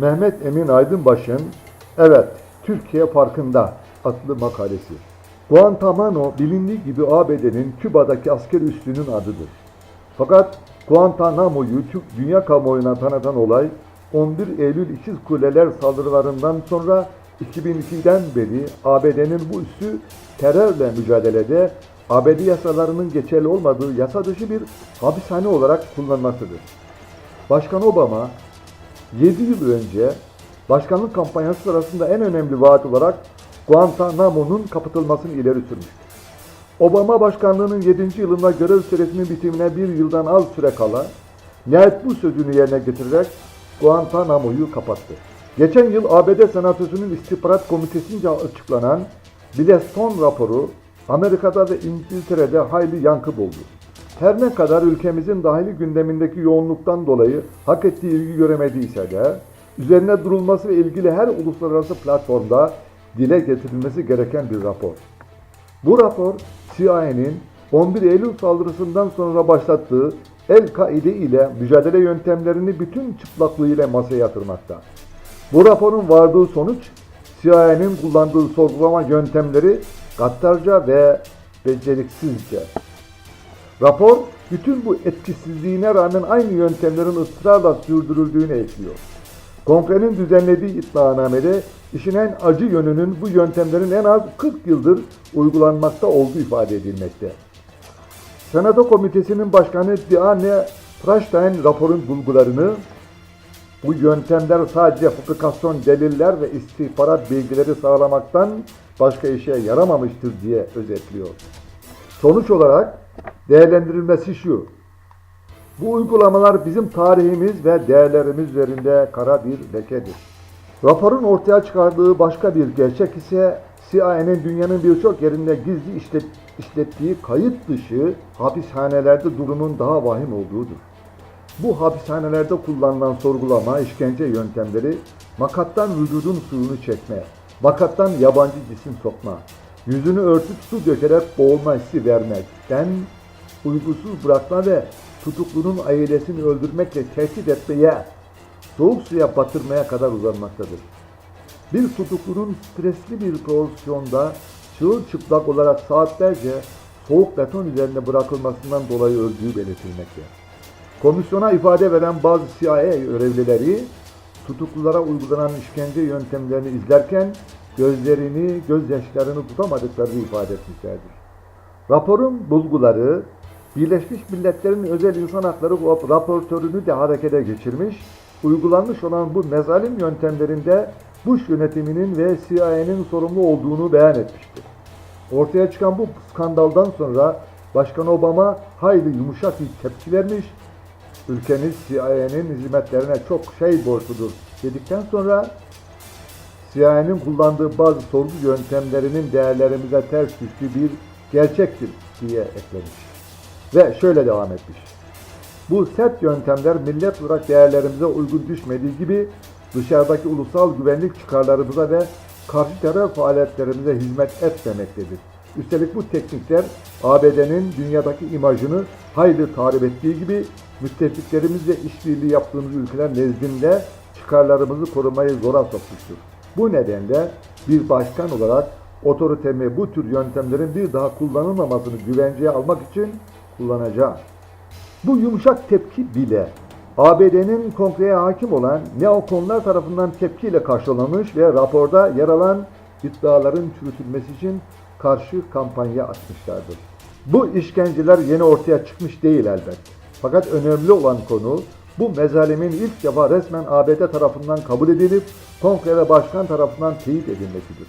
Mehmet Emin Aydınbaş'ın Evet, Türkiye Farkında adlı makalesi. Guantanamo bilindiği gibi ABD'nin Küba'daki asker üssünün adıdır. Fakat Guantanamo'yu dünya kamuoyuna tanıtan olay 11 Eylül İkiz Kuleler saldırılarından sonra 2002'den beri ABD'nin bu üssü terörle mücadelede ABD yasalarının geçerli olmadığı yasa dışı bir hapishane olarak kullanmasıdır. Başkan Obama 7 yıl önce başkanlık kampanyası sırasında en önemli vaat olarak Guantanamo'nun kapatılmasını ileri sürmüştür. Obama başkanlığının 7. yılında görev süresinin bitimine bir yıldan az süre kala nihayet bu sözünü yerine getirerek Guantanamo'yu kapattı. Geçen yıl ABD Senatosu'nun istihbarat komitesince açıklanan Billestone raporu Amerika'da ve İngiltere'de hayli yankı buldu. Her ne kadar ülkemizin dahili gündemindeki yoğunluktan dolayı hak ettiği ilgi göremediyse de üzerine durulması ve ilgili her uluslararası platformda dile getirilmesi gereken bir rapor. Bu rapor CIA'nin 11 Eylül saldırısından sonra başlattığı El-Kaide ile mücadele yöntemlerini bütün çıplaklığıyla masaya yatırmakta. Bu raporun vardığı sonuç CIA'nin kullandığı sorgulama yöntemleri gaddarca ve beceriksizce. Rapor bütün bu etkisizliğine rağmen aynı yöntemlerin ısrarla sürdürüldüğünü ekliyor. Kongrenin düzenlediği iddianamede işin en acı yönünün bu yöntemlerin en az 40 yıldır uygulanmakta olduğu ifade edilmekte. Senato Komitesi'nin başkanı Diane Feinstein raporun bulgularını bu yöntemler sadece fabrikasyon deliller ve istihbarat bilgileri sağlamaktan başka işe yaramamıştır diye özetliyor. Sonuç olarak değerlendirilmesi şu. Bu uygulamalar bizim tarihimiz ve değerlerimiz üzerinde kara bir lekedir. Raporun ortaya çıkardığı başka bir gerçek ise CIA'nin dünyanın birçok yerinde gizli işlet, işlettiği kayıt dışı hapishanelerde durumun daha vahim olduğudur. Bu hapishanelerde kullanılan sorgulama, işkence yöntemleri makattan vücudun suyunu çekme, makattan yabancı cisim sokma, yüzünü örtüp su dökerek boğulma hissi vermekten uygusuz bırakma ve tutuklunun ailesini öldürmekle tehdit etmeye, soğuk suya batırmaya kadar uzanmaktadır. Bir tutuklunun stresli bir pozisyonda çırılçıplak olarak saatlerce soğuk beton üzerinde bırakılmasından dolayı öldüğü belirtilmekte. Komisyona ifade veren bazı CIA görevlileri tutuklulara uygulanan işkence yöntemlerini izlerken gözlerini, gözyaşlarını tutamadıklarını ifade etmişlerdir. Raporun bulguları Birleşmiş Milletler'in özel insan hakları raportörünü de harekete geçirmiş, uygulanmış olan bu mezalim yöntemlerinde Bush yönetiminin ve CIA'nin sorumlu olduğunu beyan etmiştir. Ortaya çıkan bu skandaldan sonra Başkan Obama hayli yumuşak bir tepki vermiş, ülkemiz CIA'nin hizmetlerine çok şey borçludur dedikten sonra CIA'nin kullandığı bazı sorgu yöntemlerinin değerlerimize ters düştüğü bir gerçektir diye eklemiş. Ve şöyle devam etmiş. Bu sert yöntemler millet olarak değerlerimize uygun düşmediği gibi dışarıdaki ulusal güvenlik çıkarlarımıza ve karşı terör faaliyetlerimize hizmet etmemektedir. Üstelik bu teknikler ABD'nin dünyadaki imajını hayli tahrip ettiği gibi müttefiklerimizle işbirliği yaptığımız ülkeler nezdinde çıkarlarımızı korumayı zora sokmuştur. Bu nedenle bir başkan olarak otoritemi bu tür yöntemlerin bir daha kullanılmamasını güvenceye almak için kullanacağım. Bu yumuşak tepki bile ABD'nin kongreye hakim olan neokonlar tarafından tepkiyle karşılanmış ve raporda yer alan iddiaların çürütülmesi için karşı kampanya açmışlardır. Bu işkenceler yeni ortaya çıkmış değil elbet. Fakat önemli olan konu bu mezalimin ilk defa resmen ABD tarafından kabul edilip kongre ve başkan tarafından teyit edilmesidir.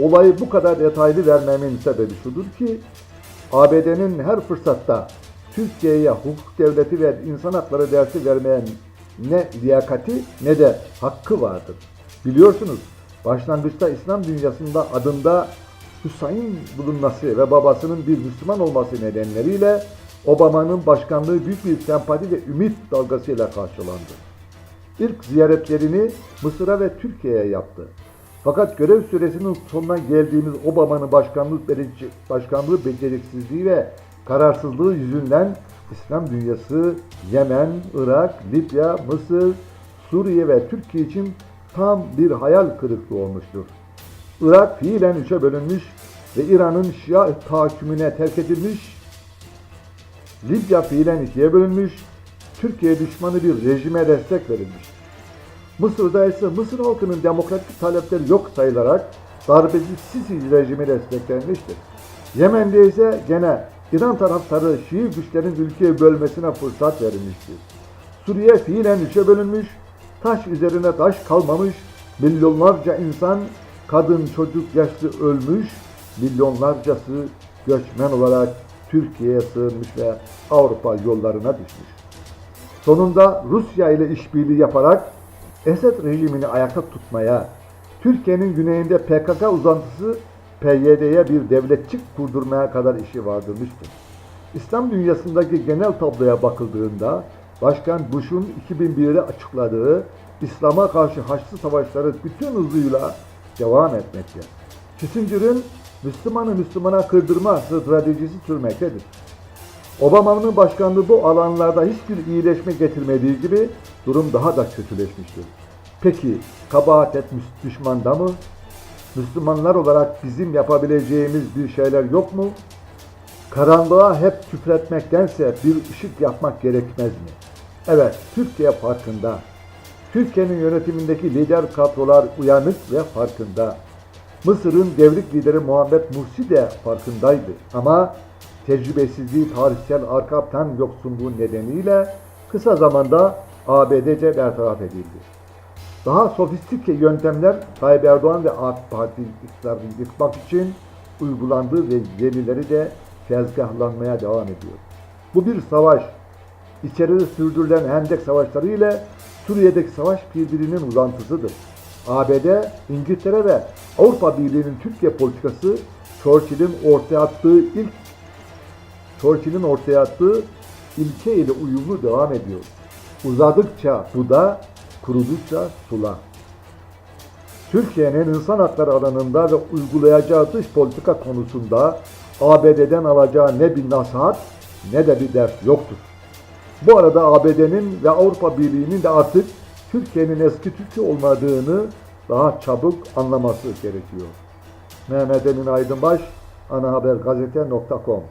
Olayı bu kadar detaylı vermemin sebebi şudur ki ABD'nin her fırsatta Türkiye'ye hukuk devleti ve insan hakları dersi vermeye ne liyakati ne de hakkı vardır. Biliyorsunuz başlangıçta İslam dünyasında adında Hüseyin bulunması ve babasının bir Müslüman olması nedenleriyle Obama'nın başkanlığı büyük bir sempati ve ümit dalgasıyla karşılandı. İlk ziyaretlerini Mısır'a ve Türkiye'ye yaptı. Fakat görev süresinin sonuna geldiğimiz Obama'nın başkanlık başkanlığı beceriksizliği ve kararsızlığı yüzünden İslam dünyası Yemen, Irak, Libya, Mısır, Suriye ve Türkiye için tam bir hayal kırıklığı olmuştur. Irak fiilen üçe bölünmüş ve İran'ın Şia tahakkümüne terk edilmiş, Libya fiilen ikiye bölünmüş, Türkiye düşmanı bir rejime destek verilmiştir. Mısır'da ise Mısır halkının demokratik talepleri yok sayılarak darbeci Sisi rejimi desteklenmiştir. Yemen'de ise gene İran taraftarı Şii güçlerin ülkeyi bölmesine fırsat verilmiştir. Suriye fiilen üçe bölünmüş, taş üzerine taş kalmamış, milyonlarca insan, kadın, çocuk, yaşlı ölmüş, milyonlarcası göçmen olarak Türkiye'ye sığınmış ve Avrupa yollarına düşmüş. Sonunda Rusya ile işbirliği yaparak Esed rejimini ayakta tutmaya, Türkiye'nin güneyinde PKK uzantısı PYD'ye bir devletçik kurdurmaya kadar işi vardırmıştır. İslam dünyasındaki genel tabloya bakıldığında Başkan Bush'un 2001'de açıkladığı İslam'a karşı Haçlı Savaşları bütün hızıyla devam etmekte. Kissinger'ın Müslümanı Müslümana kırdırma stratejisi sürmektedir. Obama'nın başkanlığı bu alanlarda hiçbir iyileşme getirmediği gibi durum daha da kötüleşmiştir. Peki kabahat müs- düşmanda mı? Müslümanlar olarak bizim yapabileceğimiz bir şeyler yok mu? Karanlığa hep küfretmektense bir ışık yapmak gerekmez mi? Evet, Türkiye farkında. Türkiye'nin yönetimindeki lider kadrolar uyanık ve farkında. Mısır'ın devrik lideri Muhammed Mursi de farkındaydı. Ama tecrübesizliği tarihsel arka plan yoksunluğu nedeniyle kısa zamanda ABD'ce bertaraf edildi. Daha sofistike yöntemler Tayyip Erdoğan ve AK Parti iktidarını yıkmak için uygulandı ve yenileri de tezgahlanmaya devam ediyor. Bu bir savaş. İçeride sürdürülen Hendek Savaşları ile Suriye'deki savaş birbirinin uzantısıdır. ABD, İngiltere ve Avrupa Birliği'nin Türkiye politikası Churchill'in ortaya attığı ilk Churchill'in ortaya attığı ilke ile uyumlu devam ediyor. Uzadıkça duda, kurudukça sula. Türkiye'nin insan hakları alanında ve uygulayacağı dış politika konusunda ABD'den alacağı ne bir nasihat ne de bir ders yoktur. Bu arada ABD'nin ve Avrupa Birliği'nin de artık Türkiye'nin eski Türkiye olmadığını daha çabuk anlaması gerekiyor. Mehmet Emin Aydınbaş, anahabergazete.com